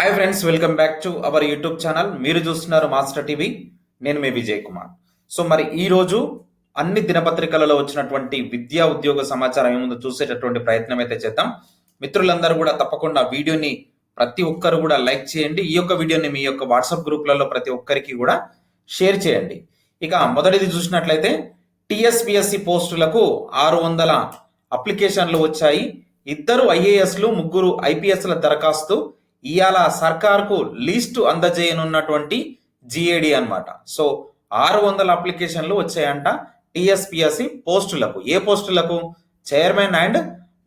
Hi friends welcome back to our YouTube channel మీరు చూస్తున్నారు master TV నేను మీ Vijay Kumar. So మరి ఈ రోజు అన్ని దినపత్రికలలో వచ్చినటువంటి విద్యా ఉద్యోగ సమాచారం ఏముందో చూసేటటువంటి ప్రయత్నం అయితే చేద్దాం. మిత్రులందరూ కూడా తప్పకుండా వీడియోని ప్రతి ఒక్కరు కూడా లైక్ చేయండి. ఈ యొక్క వీడియోని మీ యొక్క వాట్సాప్ గ్రూప్లలో ప్రతి ఒక్కరికి కూడా షేర్ చేయండి. ఇక మొదటిది చూసినట్లయితే టిఎస్పిఎస్సి పోస్టులకు ఆరు వందల అప్లికేషన్లు వచ్చాయి. ఇద్దరు ఐఏఎస్లు ముగ్గురు ఐపీఎస్ల దరఖాస్తు ఇవాళ సర్కార్కు లిస్టు అందజేయనున్నటువంటి జిఏడి అన్నమాట. సో ఆరు వందల అప్లికేషన్లు వచ్చాయంట టిఎస్పిఎస్సి పోస్టులకు. ఏ పోస్టులకు? చైర్మన్ అండ్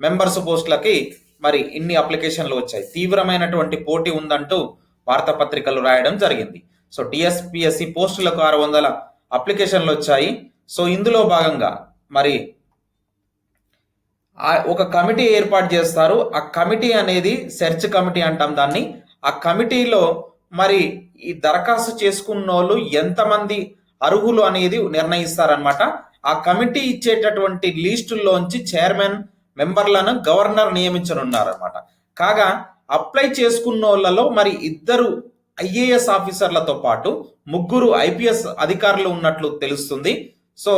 మెంబర్స్ పోస్టులకి మరి ఇన్ని అప్లికేషన్లు వచ్చాయి. తీవ్రమైనటువంటి పోటీ ఉందంటూ వార్తాపత్రికలు రాయడం జరిగింది. సో టిఎస్పిఎస్సి పోస్టులకు ఆరు వందల అప్లికేషన్లు వచ్చాయి. సో ఇందులో భాగంగా మరి ఒక కమిటీ ఏర్పాటు చేస్తారు. ఆ కమిటీ అనేది సెర్చ్ కమిటీ అంటాం దాన్ని. ఆ కమిటీలో మరి ఈ దరఖాస్తు చేసుకున్న వాళ్ళు ఎంతమంది అర్హులు అనేది నిర్ణయిస్తారనమాట ఆ కమిటీ ఇచ్చేటటువంటి లిస్టుల్లోంచి చైర్మన్ మెంబర్లను గవర్నర్ నియమించనున్నారనమాట కాగా అప్లై చేసుకున్న వాళ్ళలో మరి ఇద్దరు ఐఏఎస్ ఆఫీసర్లతో పాటు ముగ్గురు ఐపీఎస్ అధికారులు ఉన్నట్లు తెలుస్తుంది. సో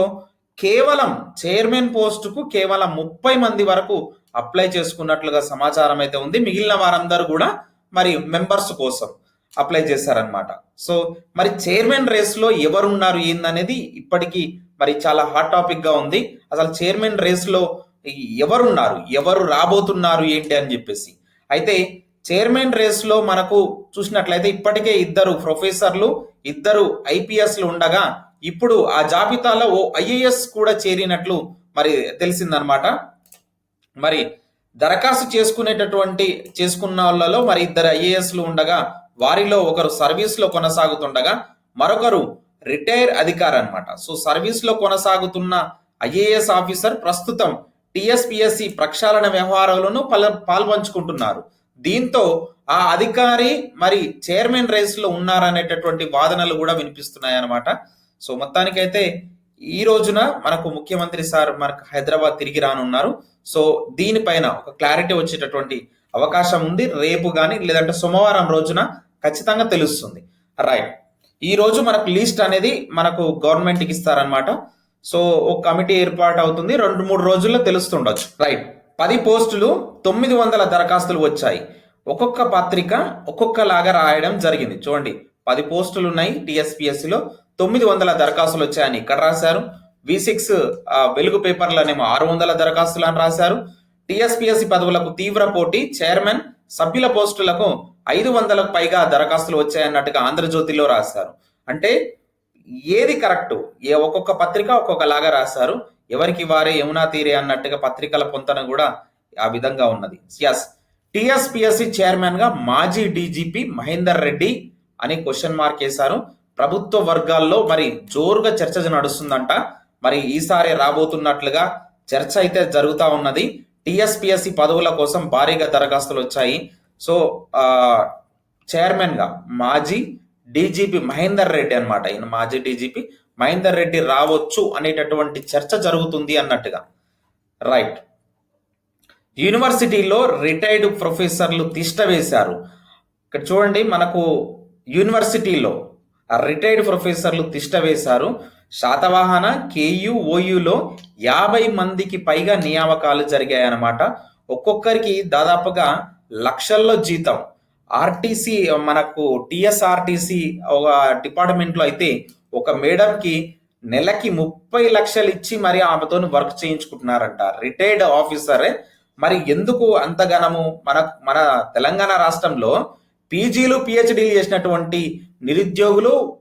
కేవలం చైర్మన్ పోస్టుకు కేవలం ముప్పై మంది వరకు అప్లై చేసుకున్నట్లుగా సమాచారం అయితే ఉంది. మిగిలిన వారందరూ కూడా మరి మెంబర్స్ కోసం అప్లై చేశారనమాట సో మరి చైర్మన్ రేస్లో ఎవరున్నారు ఏందనేది ఇప్పటికీ మరి చాలా హాట్ టాపిక్గా ఉంది. అసలు చైర్మన్ రేస్లో ఎవరున్నారు ఎవరు రాబోతున్నారు ఏంటి అని చెప్పేసి. అయితే చైర్మన్ రేస్లో మనకు చూసినట్లయితే ఇప్పటికే ఇద్దరు ప్రొఫెసర్లు ఇద్దరు ఐపీఎస్లు ఉండగా ఇప్పుడు ఆ జాబితాలో ఓ ఐఏఎస్ కూడా చేరినట్లు మరి తెలిసిందనమాట మరి దరఖాస్తు చేసుకునేటటువంటి చేసుకున్న వాళ్ళలో మరి ఇద్దరు ఐఏఎస్లు ఉండగా వారిలో ఒకరు సర్వీస్లో కొనసాగుతుండగా మరొకరు రిటైర్ అధికారి అనమాట సో సర్వీస్లో కొనసాగుతున్న ఐఏఎస్ ఆఫీసర్ ప్రస్తుతం టిఎస్పిఎస్సి ప్రక్షాళన వ్యవహారాలను పల పాల్పంచుకుంటున్నారు. దీంతో ఆ అధికారి మరి చైర్మన్ రేస్లో ఉన్నారనేటటువంటి వాదనలు కూడా వినిపిస్తున్నాయి అన్నమాట సో మొత్తానికైతే ఈ రోజున మనకు ముఖ్యమంత్రి సార్ మనకు హైదరాబాద్ తిరిగి రానున్నారు. సో దీనిపైన ఒక క్లారిటీ వచ్చేటటువంటి అవకాశం ఉంది. రేపు కానీ లేదంటే సోమవారం రోజున ఖచ్చితంగా తెలుస్తుంది. రైట్. ఈ రోజు మనకు లిస్ట్ అనేది మనకు గవర్నమెంట్కి ఇస్తారనమాట సో ఒక కమిటీ ఏర్పాటు అవుతుంది. రెండు మూడు రోజుల్లో తెలుస్తుండొచ్చు. రైట్. పది పోస్టులు తొమ్మిది వందల దరఖాస్తులు వచ్చాయి. ఒక్కొక్క పత్రిక ఒక్కొక్కలాగా రాయడం జరిగింది. చూడండి. పది పోస్టులు ఉన్నాయి టీఎస్పిఎస్సిలో. తొమ్మిది వందల దరఖాస్తులు వచ్చాయని ఇక్కడ రాశారు. వి సిక్స్ వెలుగు పేపర్లనేమో ఆరు వందల దరఖాస్తులు అని రాశారు. టిఎస్పిఎస్సి పదవులకు తీవ్ర పోటీ చైర్మన్ సభ్యుల పోస్టులకు ఐదు వందలకు పైగా దరఖాస్తులు వచ్చాయన్నట్టుగా ఆంధ్రజ్యోతిలో రాశారు. అంటే ఏది కరెక్ట్? ఏ ఒక్కొక్క పత్రిక ఒక్కొక్కలాగా రాశారు. ఎవరికి వారే యమునా తీరే అన్నట్టుగా పత్రికల పొంతన కూడా ఆ విధంగా ఉన్నది. ఎస్ టిఎస్పిఎస్సి చైర్మన్గా మాజీ డీజీపీ మహేందర్ రెడ్డి అని క్వశ్చన్ మార్క్ వేశారు. ప్రభుత్వ వర్గాల్లో మరి జోరుగా చర్చ నడుస్తుందంట. మరి ఈసారి రాబోతున్నట్లుగా చర్చ అయితే జరుగుతూ ఉన్నది. టిఎస్పిఎస్సి పదవుల కోసం భారీగా దరఖాస్తులు వచ్చాయి. సో చైర్మన్గా మాజీ డీజీపీ మహేందర్ రెడ్డి అనమాట ఈయన మాజీ డీజీపీ మహేందర్ రెడ్డి రావచ్చు అనేటటువంటి చర్చ జరుగుతుంది అన్నట్టుగా. రైట్. యూనివర్సిటీలో రిటైర్డ్ ప్రొఫెసర్లు తిష్ట వేశారు. ఇక్కడ చూడండి మనకు యూనివర్సిటీలో రిటైర్డ్ ప్రొఫెసర్లు తిష్టవేశారు శాతవాహన కేయు ఓయులో యాభై మందికి పైగా నియామకాలు జరిగాయన్నమాట. ఒక్కొక్కరికి దాదాపుగా లక్షల్లో జీతం. ఆర్టీసీ మనకు టిఎస్ఆర్టీసీ ఒక డిపార్ట్మెంట్లో అయితే ఒక మేడంకి నెలకి ముప్పై లక్షలు ఇచ్చి మరి ఆమెతో వర్క్ చేయించుకుంటున్నారంట. రిటైర్డ్ ఆఫీసరే మరి ఎందుకు అంతగనము మన మన తెలంగాణ రాష్ట్రంలో పీజీలు పిహెచ్డీలు చేసినటువంటి నిరుద్యోగులు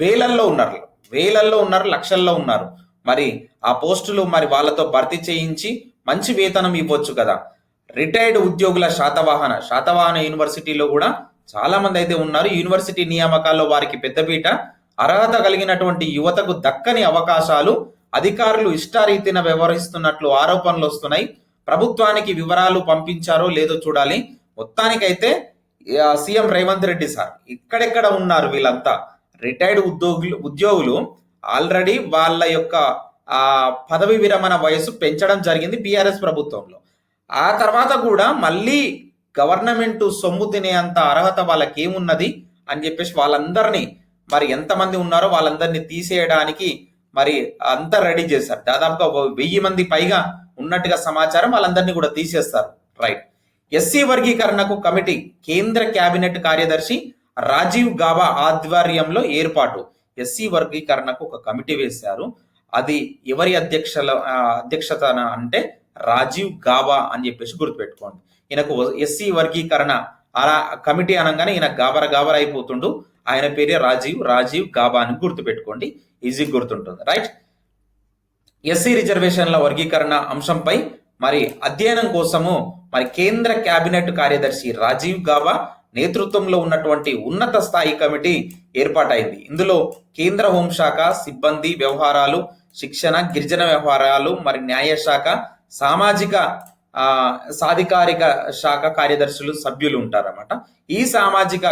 వేలల్లో ఉన్నారు. వేలల్లో ఉన్నారు లక్షల్లో ఉన్నారు. మరి ఆ పోస్టులు మరి వాళ్ళతో భర్తీ చేయించి మంచి వేతనం ఇవ్వచ్చు కదా. రిటైర్డ్ ఉద్యోగుల శాతవాహన శాతవాహన యూనివర్సిటీలో కూడా చాలా మంది అయితే ఉన్నారు. యూనివర్సిటీ నియామకాల్లో వారికి పెద్దపీట అర్హత కలిగినటువంటి యువతకు దక్కని అవకాశాలు అధికారులు ఇష్టారీతిన వ్యవహరిస్తున్నట్లు ఆరోపణలు వస్తున్నాయి. ప్రభుత్వానికి వివరాలు పంపించారో లేదో చూడాలి. మొత్తానికైతే సీఎం రేవంత్ రెడ్డి సార్ ఇక్కడెక్కడ ఉన్నారు వీళ్ళంతా? రిటైర్డ్ ఉద్యోగులు ఉద్యోగులు ఆల్రెడీ వాళ్ళ యొక్క ఆ పదవి విరమణ వయసు పెంచడం జరిగింది బీఆర్ఎస్ ప్రభుత్వంలో. ఆ తర్వాత కూడా మళ్ళీ గవర్నమెంట్ సొమ్ము తినేంత అర్హత వాళ్ళకి ఏమున్నది అని చెప్పేసి వాళ్ళందరినీ మరి ఎంతమంది ఉన్నారో వాళ్ళందరినీ తీసేయడానికి మరి అంతా రెడీ చేశారు. దాదాపుగా వెయ్యి మంది పైగా ఉన్నట్టుగా సమాచారం వాళ్ళందరినీ కూడా తీసేస్తారు. రైట్. ఎస్సీ వర్గీకరణకు కమిటీ కేంద్ర కేబినెట్ కార్యదర్శి రాజీవ్ గాబా ఆధ్వర్యంలో ఏర్పాటు. ఎస్సీ వర్గీకరణకు ఒక కమిటీ వేశారు. అది ఎవరి అధ్యక్షల అధ్యక్షతన అంటే రాజీవ్ గాబా అని చెప్పేసి గుర్తుపెట్టుకోండి. ఈయనకు ఎస్సీ వర్గీకరణ అలా కమిటీ అనగానే ఈయన గాబర గాబర అయిపోతుండు. ఆయన పేరే రాజీవ్ రాజీవ్ గాబా అని గుర్తుపెట్టుకోండి. ఈజీ గుర్తుంటుంది. రైట్? ఎస్సీ రిజర్వేషన్ల వర్గీకరణ అంశంపై మరి అధ్యయనం కోసము మరి కేంద్ర కేబినెట్ కార్యదర్శి రాజీవ్ గాబా నేతృత్వంలో ఉన్నటువంటి ఉన్నత స్థాయి కమిటీ ఏర్పాటైంది. ఇందులో కేంద్ర హోంశాఖ సిబ్బంది వ్యవహారాలు శిక్షణ గిరిజన వ్యవహారాలు మరి న్యాయశాఖ సామాజిక ఆ, సాధికారిక శాఖ కార్యదర్శులు సభ్యులు ఉంటారన్నమాట. ఈ సామాజిక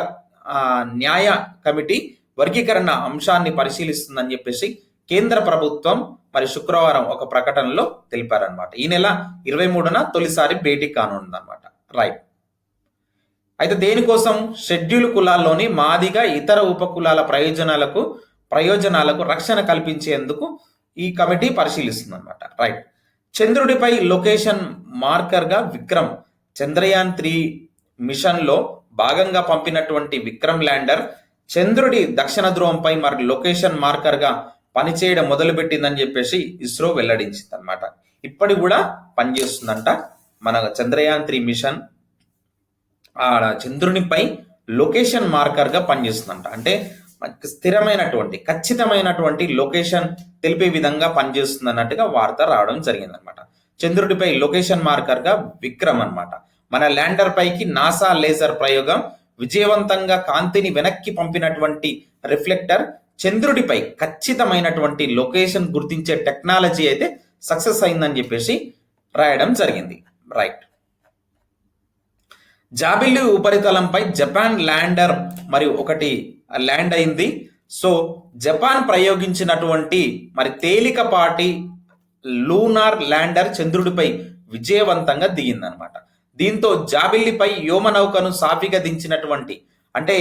ఆ, న్యాయ కమిటీ వర్గీకరణ అంశాన్ని పరిశీలిస్తుందని చెప్పేసి కేంద్ర ప్రభుత్వం మరి శుక్రవారం ఒక ప్రకటనలో తెలిపారనమాట ఈ నెల ఇరవై మూడున తొలిసారి భేటీ కానుందన్నమాట. రైట్ అయితే దేనికోసం? షెడ్యూల్ కులాల్లోని మాదిగా ఇతర ఉపకులాల ప్రయోజనాలకు ప్రయోజనాలకు రక్షణ కల్పించేందుకు ఈ కమిటీ పరిశీలిస్తుంది అనమాట రైట్ చంద్రుడిపై లొకేషన్ మార్కర్గా విక్రమ్ చంద్రయాన్ త్రీ మిషన్లో భాగంగా పంపినటువంటి విక్రమ్ ల్యాండర్ చంద్రుడి దక్షిణ ధ్రువంపై మరి లొకేషన్ మార్కర్గా పనిచేయడం మొదలుపెట్టిందని చెప్పేసి ఇస్రో వెల్లడించింది అనమాట ఇప్పటి కూడా పనిచేస్తుందంట మన చంద్రయాన్ త్రీ మిషన్. ఆ చంద్రునిపై లొకేషన్ మార్కర్గా పనిచేస్తుందంట అంటే స్థిరమైనటువంటి ఖచ్చితమైనటువంటి లొకేషన్ తెలిపే విధంగా పనిచేస్తుంది అన్నట్టుగా వార్త రావడం జరిగిందనమాట చంద్రుడిపై లొకేషన్ మార్కర్గా విక్రమ్ అన్నమాట. మన ల్యాండర్ పైకి నాసా లేజర్ ప్రయోగం విజయవంతంగా కాంతిని వెనక్కి పంపినటువంటి రిఫ్లెక్టర్ చంద్రుడిపై ఖచ్చితమైనటువంటి లొకేషన్ గుర్తించే టెక్నాలజీ అయితే సక్సెస్ అయిందని చెప్పేసి రాయడం జరిగింది. రైట్. జాబిల్లి ఉపరితలంపై జపాన్ ల్యాండర్ మరి ఒకటి ల్యాండ్ అయింది. సో జపాన్ ప్రయోగించినటువంటి మరి తేలికపాటి లూనార్ ల్యాండర్ చంద్రుడిపై విజయవంతంగా దిగిందనమాట. దీంతో జాబిల్లిపై యోమనౌకను సాఫీగా దించినటువంటి అంటే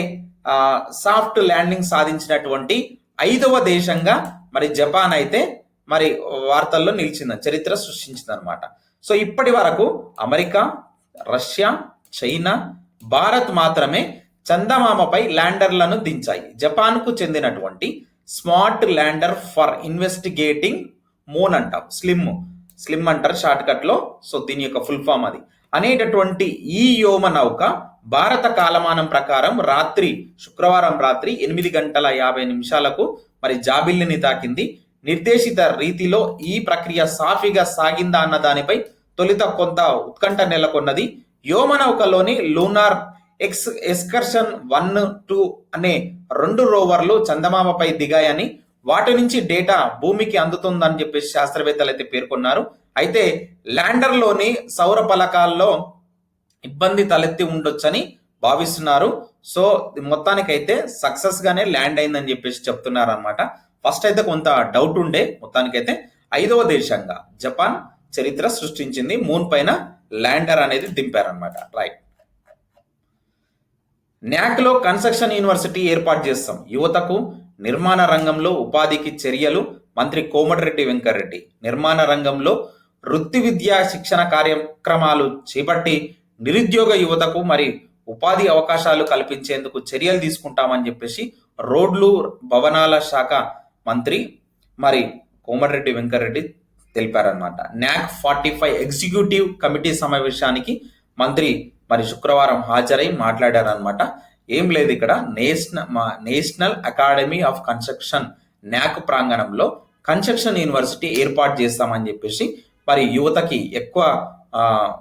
సాఫ్ట్ ల్యాండింగ్ సాధించినటువంటి ఐదవ దేశంగా మరి జపాన్ అయితే మరి వార్తల్లో నిలిచింది చరిత్ర సృష్టించింది అనమాట సో ఇప్పటి వరకు అమెరికా రష్యా చైనా భారత్ మాత్రమే చందమామపై ల్యాండర్లను దించాయి. జపాన్కు చెందినటువంటి smart lander for investigating moon అంటాం స్లిమ్. స్లిమ్ అంటారు షార్ట్ కట్లో సో దీని యొక్క ఫుల్ ఫామ్ అది. అనేటటువంటి ఈ వ్యోమ నౌక భారత కాలమానం ప్రకారం రాత్రి శుక్రవారం రాత్రి ఎనిమిది గంటల యాభై నిమిషాలకు మరి జాబిల్లిని తాకింది. నిర్దేశిత రీతిలో ఈ ప్రక్రియ సాఫీగా సాగిందా అన్న దానిపై తొలుత కొంత ఉత్కంఠ నెలకొన్నది. వ్యోమనౌకలోని lunar X excursion one two అనే రెండు రోవర్లు చందమామపై దిగాయని వాటి నుంచి డేటా భూమికి అందుతుందని చెప్పేసి శాస్త్రవేత్తలు అయితే పేర్కొన్నారు. అయితే ల్యాండర్లోని సౌర ఫలకాల్లో ఇబ్బంది తలెత్తి ఉండొచ్చని భావిస్తున్నారు. సో మొత్తానికైతే సక్సెస్ గానే ల్యాండ్ అయిందని చెప్పేసి చెప్తున్నారు అనమాట ఫస్ట్ అయితే కొంత డౌట్ ఉండే మొత్తానికైతే. ఐదవ దేశంగా జపాన్ చరిత్ర సృష్టించింది. మూన్ పైన ల్యాండర్ అనేది దింపారనమాట రైట్ న్యాక్లో కన్స్ట్రక్షన్ యూనివర్సిటీ ఏర్పాటు చేస్తాం. యువతకు నిర్మాణ రంగంలో ఉపాధికి చర్యలు మంత్రి కోమటిరెడ్డి వెంకరెడ్డి నిర్మాణ రంగంలో వృత్తి విద్యా శిక్షణ కార్యక్రమాలు చేపట్టి నిరుద్యోగ యువతకు మరి ఉపాధి అవకాశాలు కల్పించేందుకు చర్యలు తీసుకుంటామని చెప్పేసి రోడ్లు భవనాల శాఖ మంత్రి మరి Komatireddy Venkat Reddy తెలిపారనమాట NAC forty five executive committee సమావేశానికి మంత్రి మరి శుక్రవారం హాజరై మాట్లాడారనమాట ఏం లేదు ఇక్కడ. నేషనల్ మా national academy of construction NAC ప్రాంగణంలో కన్స్ట్రక్షన్ యూనివర్సిటీ ఏర్పాటు చేస్తామని చెప్పేసి మరి యువతకి ఎక్కువ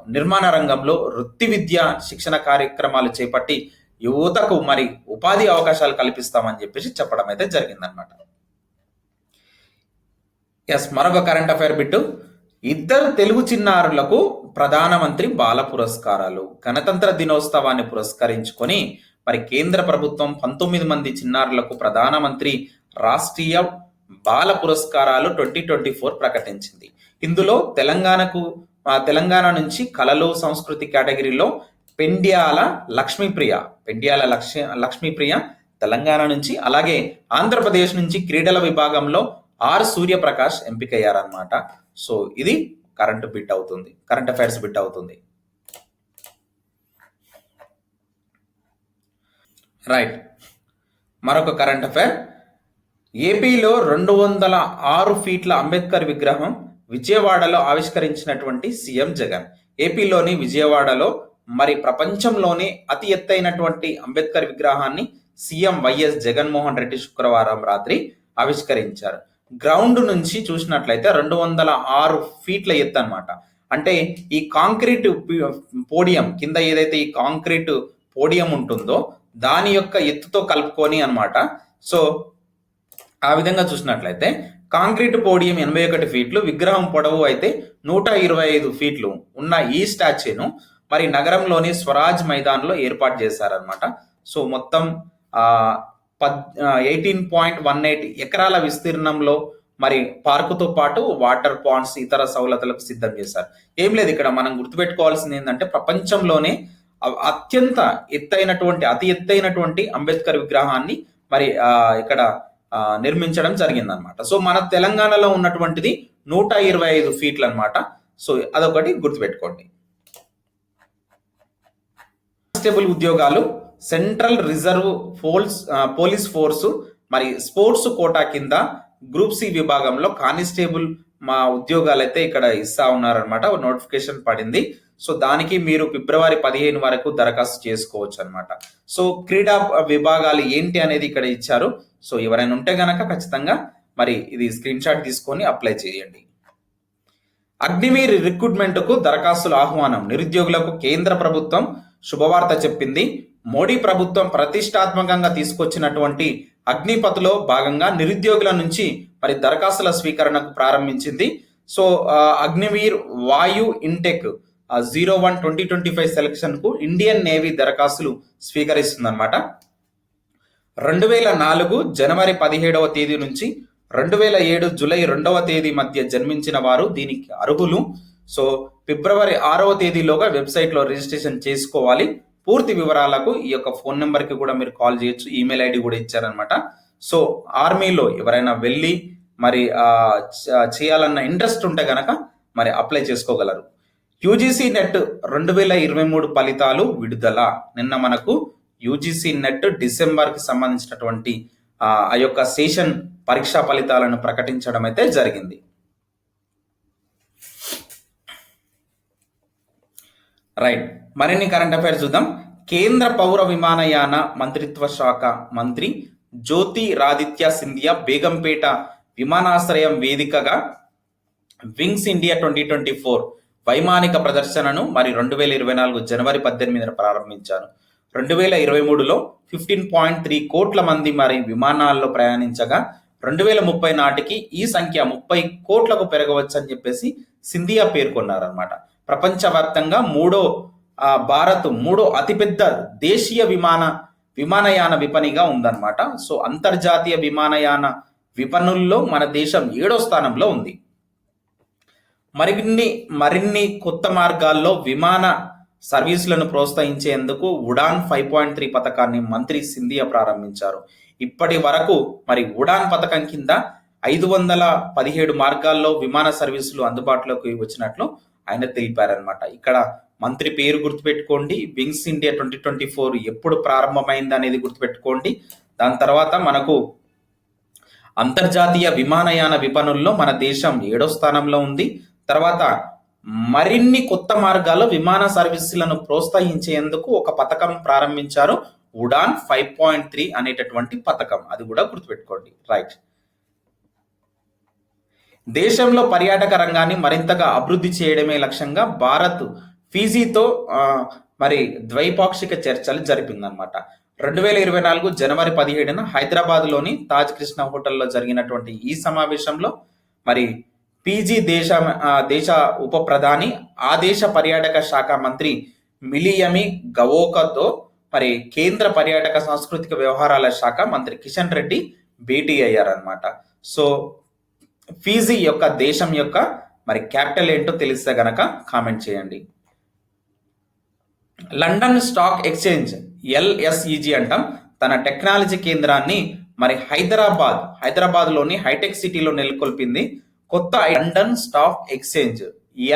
నిర్మాణ రంగంలో వృత్తి విద్య శిక్షణ కార్యక్రమాలు చేపట్టి యువతకు మరి ఉపాధి అవకాశాలు కల్పిస్తామని చెప్పేసి చెప్పడం అయితే జరిగిందనమాట ఎస్ మరొక కరెంట్ అఫైర్ బిట్టు. ఇద్దరు తెలుగు చిన్నారులకు ప్రధానమంత్రి బాల పురస్కారాలు గణతంత్ర దినోత్సవాన్ని పురస్కరించుకొని మరి కేంద్ర ప్రభుత్వం పంతొమ్మిది మంది చిన్నారులకు ప్రధానమంత్రి రాష్ట్రీయ బాల పురస్కారాలు ట్వంటీ ట్వంటీ ఫోర్ ప్రకటించింది. ఇందులో తెలంగాణకు తెలంగాణ నుంచి కళలు సంస్కృతి కేటగిరీలో పెండ్యాల లక్ష్మీప్రియ పెండ్యాల లక్ష్మి లక్ష్మీప్రియ తెలంగాణ నుంచి అలాగే ఆంధ్రప్రదేశ్ నుంచి క్రీడల విభాగంలో ఆర్ సూర్యప్రకాష్ ఎంపికయ్యారనమాట సో ఇది కరెంట్ బిట్ అవుతుంది కరెంట్ అఫైర్స్ బిట్ అవుతుంది. రైట్ మరొక కరెంట్ అఫైర్ ఏపీలో రెండు వందల ఆరు ఫీట్ల అంబేద్కర్ విగ్రహం విజయవాడలో ఆవిష్కరించినటువంటి సీఎం జగన్. ఏపీలోని విజయవాడలో మరి ప్రపంచంలోనే అతి ఎత్తైనటువంటి అంబేద్కర్ విగ్రహాన్ని సీఎం వైఎస్ జగన్మోహన్ రెడ్డి శుక్రవారం రాత్రి ఆవిష్కరించారు. గ్రౌండ్ నుంచి చూసినట్లయితే రెండు వందల ఆరు ఫీట్ల ఎత్తు అనమాట అంటే ఈ కాంక్రీట్ పోడియం కింద ఏదైతే ఈ కాంక్రీట్ పోడియం ఉంటుందో దాని యొక్క ఎత్తుతో కలుపుకొని అనమాట సో ఆ విధంగా చూసినట్లయితే కాంక్రీట్ పోడియం ఎనభై ఒకటి ఫీట్లు విగ్రహం పొడవు అయితే నూట ఇరవై ఐదు ఫీట్లు ఉన్న ఈ స్టాచ్యూను మరి నగరంలోని స్వరాజ్ మైదాన్లో ఏర్పాటు చేశారనమాట సో మొత్తం పద్ ఎయిటీన్ పాయింట్ వన్ ఎయిట్ ఎకరాల విస్తీర్ణంలో మరి పార్కుతో పాటు వాటర్ పాండ్స్ ఇతర సౌలతులకు సిద్ధం చేశారు. ఏం లేదు ఇక్కడ మనం గుర్తుపెట్టుకోవాల్సింది ఏంటంటే ప్రపంచంలోనే అత్యంత ఎత్తైనటువంటి అతి ఎత్తైనటువంటి అంబేద్కర్ విగ్రహాన్ని మరి ఇక్కడ నిర్మించడం జరిగిందనమాట సో మన తెలంగాణలో ఉన్నటువంటిది నూట ఇరవై ఐదు ఫీట్లు అనమాట సో అదొకటి గుర్తుపెట్టుకోండి. కానిస్టేబుల్ ఉద్యోగాలు central reserve force police force మరి స్పోర్ట్స్ కోటా కింద గ్రూప్ సి విభాగంలో కానిస్టేబుల్ మా ఉద్యోగాలు అయితే ఇక్కడ ఇస్తా ఉన్నారనమాట నోటిఫికేషన్ పడింది. సో దానికి మీరు ఫిబ్రవరి పదిహేను వరకు దరఖాస్తు చేసుకోవచ్చు అనమాట సో క్రీడా విభాగాలు ఏంటి అనేది ఇక్కడ ఇచ్చారు. సో ఎవరైనా ఉంటే గనక ఖచ్చితంగా మరి ఇది స్క్రీన్ షాట్ తీసుకొని అప్లై చేయండి. అగ్నివీర్ రిక్రూట్మెంట్కు దరఖాస్తుల ఆహ్వానం. నిరుద్యోగులకు కేంద్ర ప్రభుత్వం శుభవార్త చెప్పింది. మోడీ ప్రభుత్వం ప్రతిష్టాత్మకంగా తీసుకొచ్చినటువంటి అగ్నిపథ్లో భాగంగా నిరుద్యోగుల నుంచి మరి దరఖాస్తుల స్వీకరణకు ప్రారంభించింది. So Agniveer Vayu intake zero one twenty twenty five సెలక్షన్కు Indian navy దరఖాస్తులు స్వీకరిస్తుందన్నమాట. రెండు వేల నాలుగు జనవరి పదిహేడవ తేదీ నుంచి రెండు వేల ఏడు జూలై రెండవ తేదీ మధ్య జన్మించిన వారు దీనికి అర్హులు. సో ఫిబ్రవరి ఆరవ తేదీలోగా వెబ్సైట్లో రిజిస్ట్రేషన్ చేసుకోవాలి. పూర్తి వివరాలకు ఈ యొక్క ఫోన్ నెంబర్కి కూడా మీరు కాల్ చేయొచ్చు ఈమెయిల్ ఐడి కూడా ఇచ్చారనమాట సో ఆర్మీలో ఎవరైనా వెళ్ళి మరి చేయాలన్న ఇంట్రెస్ట్ ఉంటే గనక మరి అప్లై చేసుకోగలరు. యూజీసీ నెట్ రెండు వేల ఇరవై మూడు ఫలితాలు విడుదల. నిన్న మనకు యూజీసీ నెట్ డిసెంబర్కి సంబంధించినటువంటి ఆ యొక్క సెషన్ పరీక్షా ఫలితాలను ప్రకటించడం అయితే జరిగింది. రైట్ మరిన్ని కరెంట్ అఫైర్స్ చూద్దాం. కేంద్ర పౌర విమానయాన మంత్రిత్వ శాఖ మంత్రి జ్యోతి రాదిత్య సింధియా బేగంపేట విమానాశ్రయం వేదికగా wings India twenty twenty four వైమానిక ప్రదర్శనను మరి రెండు వేల ఇరవై నాలుగు జనవరి పద్దెనిమిదిన ప్రారంభించారు. రెండు వేల ఇరవై మూడులో ఫిఫ్టీన్ పాయింట్ త్రీ కోట్ల మంది మరి విమానాల్లో ప్రయాణించగా రెండు వేల ముప్పై నాటికి ఈ సంఖ్య ముప్పై కోట్లకు పెరగవచ్చని చెప్పేసి సింధియా పేర్కొన్నారనమాట ప్రపంచవ్యాప్తంగా మూడో భారత్ మూడో అతిపెద్ద దేశీయ విమాన విమానయాన విపణిగా ఉందన్నమాట. సో అంతర్జాతీయ విమానయాన విపణుల్లో మన దేశం ఏడో స్థానంలో ఉంది. మరిన్ని మరిన్ని కొత్త మార్గాల్లో విమాన సర్వీసులను ప్రోత్సహించేందుకు ఉడాన్ ఫైవ్ పాయింట్ త్రీ పథకాన్ని మంత్రి సింధియా ప్రారంభించారు. ఇప్పటి వరకు మరి ఉడాన్ పథకం కింద ఐదు వందల పదిహేడు మార్గాల్లో విమాన సర్వీసులు అందుబాటులోకి వచ్చినట్లు ఆయన తెలిపారనమాట ఇక్కడ మంత్రి పేరు గుర్తుపెట్టుకోండి. Wings India twenty twenty four ఎప్పుడు ప్రారంభమైంది అనేది గుర్తుపెట్టుకోండి. దాని తర్వాత మనకు అంతర్జాతీయ విమానయాన విపణుల్లో మన దేశం ఏడో స్థానంలో ఉంది. తర్వాత మరిన్ని కొత్త మార్గాల్లో విమాన సర్వీసులను ప్రోత్సహించేందుకు ఒక పథకం ప్రారంభించారు. ఉడాన్ ఫైవ్ పాయింట్ త్రీ అనేటటువంటి పథకం. అది కూడా గుర్తుపెట్టుకోండి. రైట్. దేశంలో పర్యాటక రంగాన్ని మరింతగా అభివృద్ధి చేయడమే లక్ష్యంగా భారత్ ఫీజీతో మరి ద్వైపాక్షిక చర్చలు జరిపిందనమాట రెండు వేల ఇరవై నాలుగు జనవరి పదిహేడున హైదరాబాద్లోని తాజ్ కృష్ణ హోటల్లో జరిగినటువంటి ఈ సమావేశంలో మరి పీజీ దేశ దేశ ఉప ప్రధాని ఆ దేశ పర్యాటక శాఖ మంత్రి మిలియమి గవోకతో మరి కేంద్ర పర్యాటక సాంస్కృతిక వ్యవహారాల శాఖ మంత్రి కిషన్ రెడ్డి భేటీ అయ్యారనమాట సో ఫీజీ యొక్క దేశం యొక్క మరి క్యాపిటల్ ఏంటో తెలిస్తే గనక కామెంట్ చేయండి. లండన్ స్టాక్ ఎక్స్చేంజ్ ఎల్ఎస్ఈజీ అంటాం. తన టెక్నాలజీ కేంద్రాన్ని మరి హైదరాబాద్ హైదరాబాద్లోని హైటెక్ సిటీలో నెలకొల్పింది. కొత్త లండన్ స్టాక్ ఎక్స్చేంజ్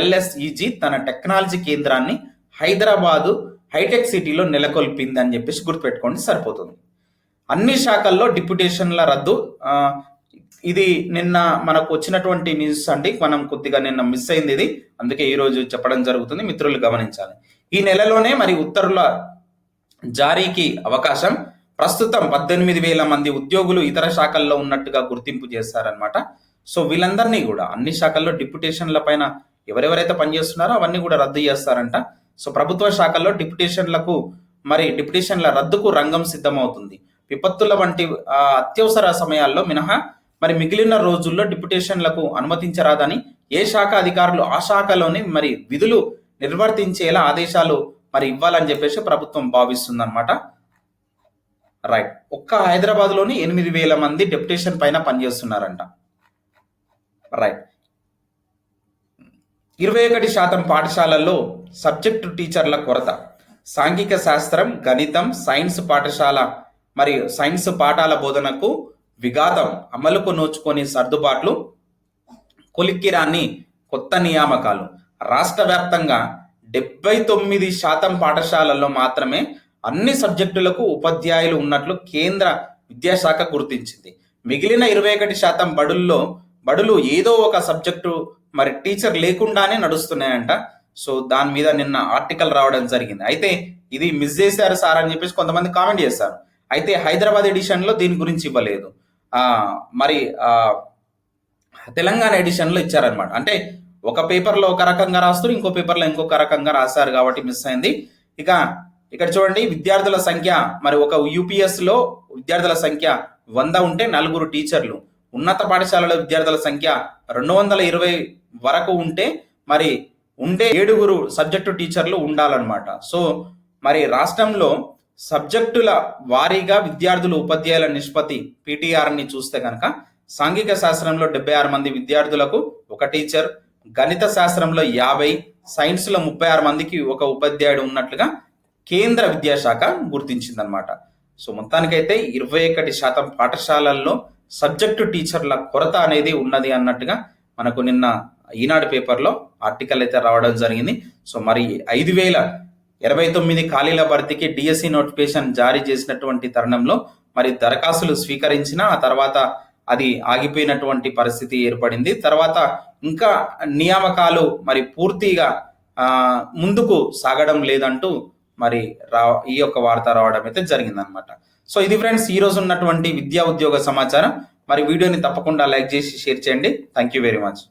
ఎల్ఎస్ఈజీ తన టెక్నాలజీ కేంద్రాన్ని హైదరాబాదు హైటెక్ సిటీలో నెలకొల్పింది అని చెప్పేసి గుర్తుపెట్టుకోండి సరిపోతుంది. అన్ని శాఖల్లో డిప్యుటేషన్ల రద్దు ఇది నిన్న మనకు వచ్చినటువంటి న్యూస్ అండి. మనం కొద్దిగా నిన్న మిస్ అయింది ఇది. అందుకే ఈరోజు చెప్పడం జరుగుతుంది. మిత్రులు గమనించాలి. ఈ నెలలోనే మరి ఉత్తర్వుల జారీకి అవకాశం. ప్రస్తుతం పద్దెనిమిది వేల మంది ఉద్యోగులు ఇతర శాఖల్లో ఉన్నట్టుగా గుర్తింపు చేస్తారనమాట సో వీళ్ళందరినీ కూడా అన్ని శాఖల్లో డిప్యుటేషన్ల పైన ఎవరెవరైతే పనిచేస్తున్నారో అవన్నీ కూడా రద్దు చేస్తారంట. సో ప్రభుత్వ శాఖల్లో డిప్యుటేషన్లకు మరి డిప్యుటేషన్ల రద్దుకు రంగం సిద్ధమవుతుంది. విపత్తుల వంటి అత్యవసర సమయాల్లో మినహా మరి మిగిలిన రోజుల్లో డిప్యుటేషన్లకు అనుమతించరాదని ఏ శాఖ అధికారులు ఆ శాఖలోని మరి విధులు నిర్వర్తించేలా ఆదేశాలు మరి ఇవ్వాలని చెప్పేసి ప్రభుత్వం భావిస్తుంది రైట్. ఒక్క హైదరాబాద్లోని ఎనిమిది వేల మంది డెప్యుటేషన్ పైన పనిచేస్తున్నారంట. రైట్. ఇరవై ఒకటి శాతం పాఠశాలల్లో సబ్జెక్టు టీచర్ల కొరత. సాంఘిక శాస్త్రం గణితం సైన్స్ పాఠశాల మరియు సైన్స్ పాఠాల బోధనకు విఘాతం అమలుకు నోచుకొని సర్దుబాట్లు కొలిక్కిరాన్ని కొత్త నియామకాలు. రాష్ట్ర వ్యాప్తంగా డెబ్బై తొమ్మిది శాతం పాఠశాలల్లో మాత్రమే అన్ని సబ్జెక్టులకు ఉపాధ్యాయులు ఉన్నట్లు కేంద్ర విద్యాశాఖ గుర్తించింది. మిగిలిన ఇరవై ఒకటి శాతం బడుల్లో బడులు ఏదో ఒక సబ్జెక్టు మరి టీచర్ లేకుండానే నడుస్తున్నాయంట. సో దాని మీద నిన్న ఆర్టికల్ రావడం జరిగింది. అయితే ఇది మిస్ చేశారు సార్ అని చెప్పేసి కొంతమంది కామెంట్ చేశారు. అయితే హైదరాబాద్ ఎడిషన్లో దీని గురించి ఇవ్వలేదు. ఆ మరి ఆ తెలంగాణ ఎడిషన్లో ఇచ్చారనమాట అంటే ఒక పేపర్లో ఒక రకంగా రాస్తారు ఇంకో పేపర్లో ఇంకొక రకంగా రాశారు కాబట్టి మిస్ అయింది. ఇక ఇక్కడ చూడండి విద్యార్థుల సంఖ్య మరి ఒక యూపీఎస్లో విద్యార్థుల సంఖ్య వంద ఉంటే నలుగురు టీచర్లు. ఉన్నత పాఠశాలలో విద్యార్థుల సంఖ్య రెండు వందల ఇరవై వరకు ఉంటే మరి ఉండే ఏడుగురు సబ్జెక్టు టీచర్లు ఉండాలన్నమాట. సో మరి రాష్ట్రంలో సబ్జెక్టుల వారీగా విద్యార్థులు ఉపాధ్యాయుల నిష్పత్తి పీటీఆర్ని చూస్తే కనుక సాంఘిక శాస్త్రంలో డెబ్బై ఆరు మంది విద్యార్థులకు ఒక టీచర్ గణిత శాస్త్రంలో యాభై సైన్స్లో ముప్పై ఆరు మందికి ఒక ఉపాధ్యాయుడు ఉన్నట్లుగా కేంద్ర విద్యాశాఖ గుర్తించిందనమాట సో మొత్తానికైతే ఇరవై ఒకటి శాతం పాఠశాలల్లో సబ్జెక్టు టీచర్ల కొరత అనేది ఉన్నది అన్నట్టుగా మనకు నిన్న ఈనాడు పేపర్లో ఆర్టికల్ అయితే రావడం జరిగింది. సో మరి ఐదు వేల ఇరవై తొమ్మిది ఖాళీల భర్తీకి డిఎస్సి నోటిఫికేషన్ జారీ చేసినటువంటి తరుణంలో మరి దరఖాస్తులు స్వీకరించిన ఆ తర్వాత అది ఆగిపోయినటువంటి పరిస్థితి ఏర్పడింది. తర్వాత ఇంకా నియామకాలు మరి పూర్తిగా ముందుకు సాగడం లేదంటూ మరి రా ఈ యొక్క వార్త రావడం అయితే జరిగిందనమాట సో ఇది ఫ్రెండ్స్ ఈ రోజు ఉన్నటువంటి విద్యా ఉద్యోగ సమాచారం. మరి వీడియోని తప్పకుండా లైక్ చేసి షేర్ చేయండి. Thank you very much